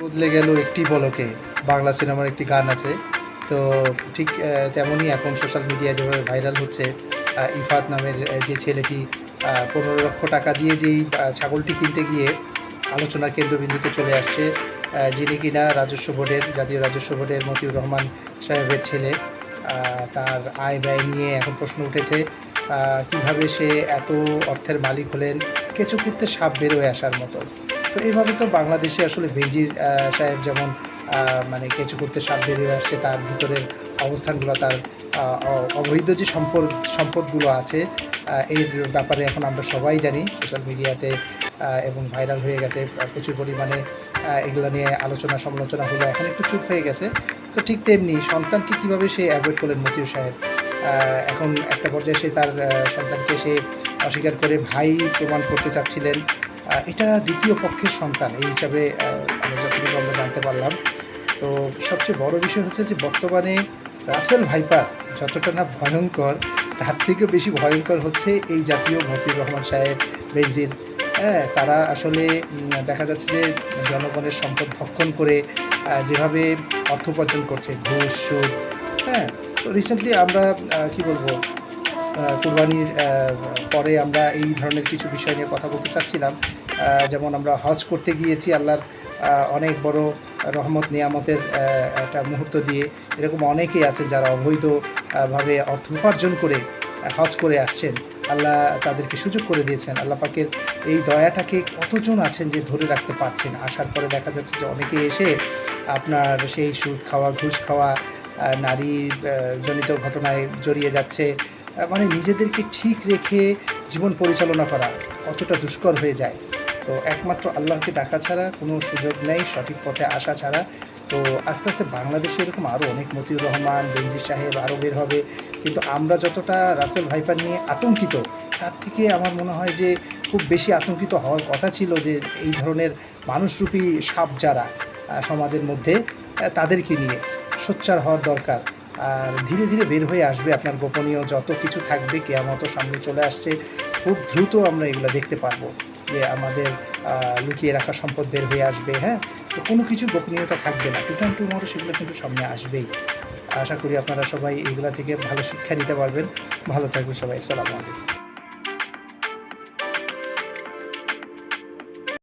বদলে গেল একটি পলকে। বাংলা সিনেমার একটি গান আছে। তো ঠিক তেমনই এখন সোশ্যাল মিডিয়ায় যেভাবে ভাইরাল হচ্ছে ইফাত নামের যে ছেলেটি পনেরো লক্ষ টাকা দিয়ে যেই ছাগলটি কিনতে গিয়ে আলোচনার কেন্দ্রবিন্দুতে চলে আসছে যিনি কিনা রাজস্ব বোর্ডের, জাতীয় রাজস্ব বোর্ডের মতিউর রহমান সাহেবের ছেলে। তার আয় ব্যয় নিয়ে এখন প্রশ্ন উঠেছে কীভাবে সে এত অর্থের মালিক হলেন, কেঁচো করতে সাপ বেরোয় আসার মতো। তো এইভাবে তো বাংলাদেশে আসলে বেজির সাহেব যেমন মানে কিছু করতে সাপ বেরিয়ে আসছে, তার ভিতরের অবস্থানগুলো, তার অবৈধ যে সম্পদ, সম্পদগুলো আছে এর ব্যাপারে এখন আমরা সবাই জানি, সোশ্যাল মিডিয়াতে এবং ভাইরাল হয়ে গেছে প্রচুর পরিমাণে এগুলো নিয়ে আলোচনা সমালোচনা হলো, এখন একটু চুপ হয়ে গেছে। তো ঠিক তেমনি সন্তানকে কীভাবে সে অ্যাভয়েড করলেন মতিউর সাহেব? এখন একটা পর্যায়ে সে তার সন্তানকে সে অস্বীকার করে ভাই প্রমাণ করতে চাচ্ছিলেন এটা দ্বিতীয় পক্ষের সন্তান, এই হিসাবে আমি যতটুকু আমরা জানতে পারলাম। তো সবচেয়ে বড় বিষয় হচ্ছে যে বর্তমানে রাসেল ভাইপার যতটা না ভয়ঙ্কর, তার থেকে বেশি ভয়ঙ্কর হচ্ছে এই জাতীয় মতিউর রহমান সাহেব বেজির হ্যাঁ তারা আসলে দেখা যাচ্ছে যে জনগণের সম্পদ ভক্ষণ করে যেভাবে অর্থ উপার্জন করছে, ঘুষ, সুদ হ্যাঁ। তো রিসেন্টলি আমরা কি বলব কুরবানির পরে আমরা এই ধরনের কিছু বিষয় নিয়ে কথা বলতে চাচ্ছিলাম। যেমন আমরা হজ করতে গিয়েছি আল্লাহর অনেক বড় রহমত নিয়ামতের একটা মুহূর্ত দিয়ে এরকম অনেকেই আছেন যারা অবৈধ আহ, ভাবে অর্থ উপার্জন করে হজ করে আসছেন। আল্লাহ তাদেরকে সুযোগ করে দিয়েছেন। আল্লাহ পাকের এই দয়াটাকে কতজন আছেন যে ধরে রাখতে পারছেন? আসার পরে দেখা যাচ্ছে যে অনেকে এসে আপনার সেই সুদ খাওয়া ঘুষ খাওয়া নারী জনিত ঘটনায় জড়িয়ে যাচ্ছে। মানে নিজেদেরকে ঠিক রেখে জীবন পরিচালনা করা কতটা দুষ্কর হয়ে যায়। তো একমাত্র আল্লাহকে ডাকা ছাড়া কোনো সুযোগ নেই, সঠিক পথে আসা ছাড়া। তো আস্তে আস্তে বাংলাদেশে এরকম আরও অনেক মতিউর রহমান বেনজির সাহেব আরও বের হবে। কিন্তু আমরা যতটা রাসেল ভাইপার নিয়ে আতঙ্কিত, তার থেকে আমার মনে হয় যে খুব বেশি আতঙ্কিত হওয়ার কথা ছিল যে এই ধরনের মানুষরূপী সাপ যারা সমাজের মধ্যে তাদেরকে নিয়ে। সোচ্চার হওয়ার দরকার। আর ধীরে ধীরে বের হয়ে আসবে আপনার গোপনীয় যত কিছু থাকবে, কেয়ামতো সামনে চলে আসছে। খুব দ্রুত আমরা এগুলো দেখতে পারব। যে আমাদের লুকিয়ে রাখা সম্পদ বের হয়ে আসবে হ্যাঁ? তো কোনো কিছু গোপনীয়তা থাকবে না। টু টাইম সেগুলো কিন্তু সামনে আসবেই। আশা করি আপনারা সবাই এগুলা থেকে ভালো শিক্ষা নিতে পারবেন। ভালো থাকবেন সবাই। আসসালামু আলাইকুম।